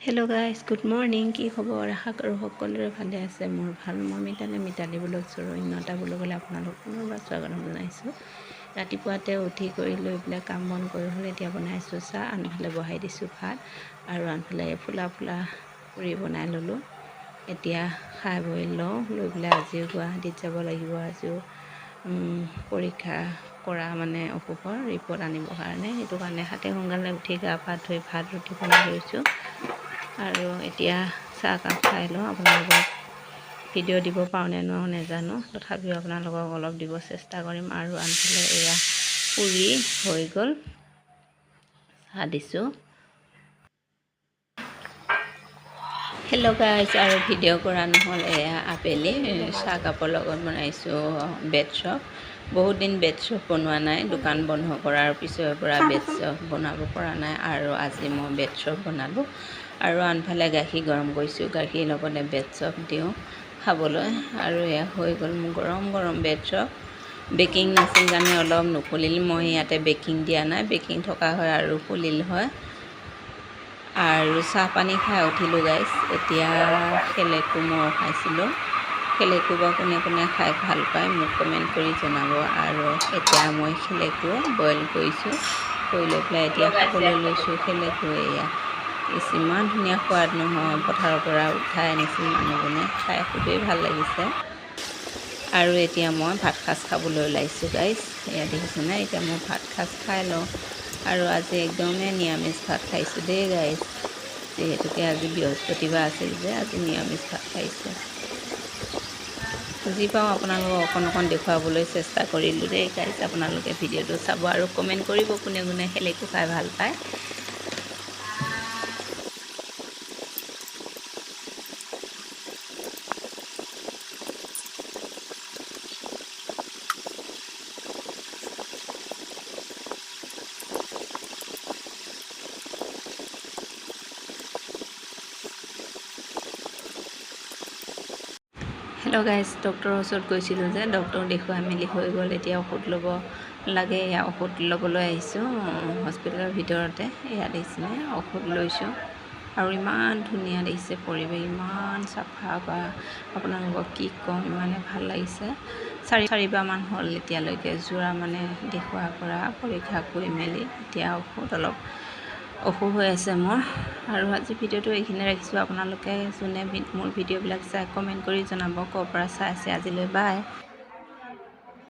Hello guys good morning কি খবৰ? আশা কৰোঁ সকলোৰে ভালে আছে। মোৰ ভাল মই মিতালী মিতালী ব্লগ চৰণ্যতা ব্লগলৈ আপোনালোক পুনৰবাৰ স্বাগতম জনাইছোঁ। ৰাতিপুৱাতে উঠি কৰি লৈ পেলাই কাম বন কৰি হ'লে এতিয়া বনাইছোঁ চাহ আনফালে বহাই দিছোঁ ভাত আৰু আনফালে ফুলা ফুলা পুৰি বনাই ল'লোঁ। এতিয়া খাই বৈ লওঁ লৈ পেলাই আজিও গুৱাহাটীত যাব লাগিব আজিও পৰীক্ষা কৰা মানে অসুখৰ ৰিপৰ্ট আনিবৰ কাৰণে। সেইটো কাৰণে হাতে সোনকালে উঠি গা পা ধুই ভাত ৰুটি বনাই লৈছোঁ। আৰু এতিয়া চাহকাপ খাই লওঁ। আপোনালোকক ভিডিঅ' দিব পাৰোঁ নে নোৱাৰোঁ নাজানো। তথাপিও আপোনালোকক অলপ দিব চেষ্টা কৰিম। আৰু আনফালে এয়া পুৰি হৈ গ'ল। চাহ দিছোঁ। হেল্ল' গাইজ আৰু ভিডিঅ' কৰা নহ'ল। এয়া আবেলি চাহকাপৰ লগত বনাইছোঁ। Bread chop. বহুত দিন বেড চপ বনোৱা নাই দোকান বন্ধ কৰাৰ পিছৰে পৰা বেড চপ বনাব পৰা নাই আৰু আজি মই বেড চপ বনালোঁ। আৰু আনফালে গাখীৰ গৰম কৰিছোঁ গাখীৰ লগতে বেড চপ দিওঁ খাবলৈ। আৰু এয়া হৈ গ'ল মোৰ গৰম গৰম বেড চপ বেকিং নাছিল কাৰণে অলপ নুফুলিল মই ইয়াতে বেকিং দিয়া নাই বেকিং থকা হয় আৰু ফুলিল হয়। আৰু চাহ পানী খাই উঠিলোঁ গাইছ এতিয়া খেলেকো মই খাইছিলোঁ। খেলেকো বা কোনে কোনে খাই ভাল পায় মোক কমেণ্ট কৰি জনাব। আৰু এতিয়া মই খেলেকো বইল কৰিছোঁ কৰি লৈ পেলাই এতিয়া খাবলৈ লৈছোঁ খেলেকো এয়া। ইমান ধুনীয়া সোৱাদ নহয় পথাৰৰ পৰা উঠাই আনিছিল মানুহজনে খাই খুবেই ভাল লাগিছে। আৰু এতিয়া মই ভাত সাজ খাবলৈ ওলাইছোঁ গাইজ এয়া দেখিছেনে এতিয়া মই ভাত সাজ খাই লওঁ। আৰু আজি একদমেই নিৰামিষ ভাত খাইছোঁ দেই গাইজ যিহেতুকে আজি বৃহস্পতিবাৰ আছিল যে আজি নিৰামিষ ভাত খাইছোঁ। যি পাওঁ আপোনালোকক অকণ অকণ দেখুৱাবলৈ চেষ্টা কৰিলোঁ দেই। গাইজ আপোনালোকে ভিডিঅ'টো চাব আৰু কমেণ্ট কৰিব কোনে কোনে খেলেকো খাই ভালো পায়। হেল্ল' গাইজ ডক্টৰৰ ওচৰত গৈছিলোঁ যে ডক্টৰ দেখুৱাই মেলি হৈ গ'ল। এতিয়া ঔষধ ল'ব লাগে এয়া ঔষধ ল'বলৈ আহিছোঁ হস্পিটেলৰ ভিতৰতে। এয়া দেখিছেনে? ঔষধ লৈছোঁ। আৰু ইমান ধুনীয়া দেখিছে পৰিৱেশ ইমান চাফা বা আপোনালোকক কি ক'ম ইমানে ভাল লাগিছে। চাৰি চাৰিবাৰমান হ'ল এতিয়ালৈকে যোৰা মানে দেখুওৱাৰ পৰা পৰীক্ষা কৰি মেলি এতিয়া ঔষধ অলপ অসুখ হৈ আছে মোৰ। আৰু আজি ভিডিঅ'টো এইখিনি ৰাখিছোঁ। আপোনালোকে যোনে মোৰ ভিডিঅ'বিলাক চাই কমেণ্ট কৰি জনাব ক'ৰ পৰা চাই আছে আজিলৈ। বাই।